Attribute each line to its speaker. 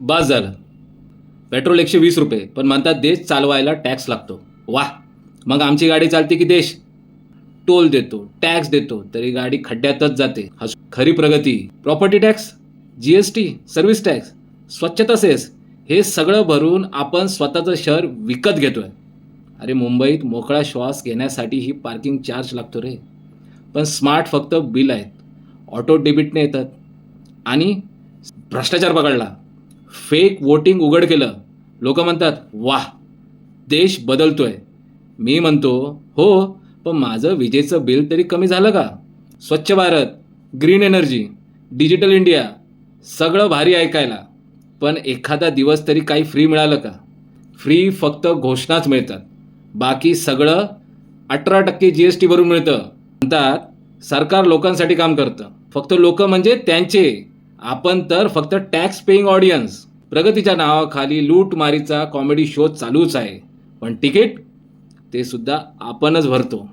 Speaker 1: बस झालं. पेट्रोल एकशे वीस रुपये. पण म्हणतात देश चालवायला टॅक्स लागतो. वाह. मग आमची गाडी चालते की देश? टोल देतो टॅक्स देतो तरी गाडी खड्ड्यातच जाते. खरी प्रगती. Property tax G S T service tax स्वच्छता सेस हे सगळं भरून आपण स्वतःचं शहर विकत घेतोय. अरे मुंबईत मोकळा श्वास घेण्यासाठी ही पार्किंग चार्ज लागतो रे. पण स्मार्ट फक्त बिल आहेत. ऑटो डेबिटने येतात. आणि भ्रष्टाचार पकडला. फेक वोटिंग उघड केलं. लोक म्हणतात वाह देश बदलतोय. मी म्हणतो हो पण माझं विजेचं बिल तरी कमी झालं का? Swachh Bharat green energy digital India सगळं भारी ऐकायला. पण एखादा दिवस तरी काही फ्री मिळालं का? फ्री फक्त घोषणाच मिळतात. बाकी सगळं अठरा टक्के जी एस टी भरून मिळतं. म्हणतात सरकार लोकांसाठी काम करतं. फक्त लोक म्हणजे त्यांचे. आपण तर फक्त टॅक्स पेईंग ऑडियन्स प्रगतीच्या नावाखाली लूटमारीचा कॉमेडी शो चालूच आहे. पण तिकीट ते सुद्धा आपणच भरतो.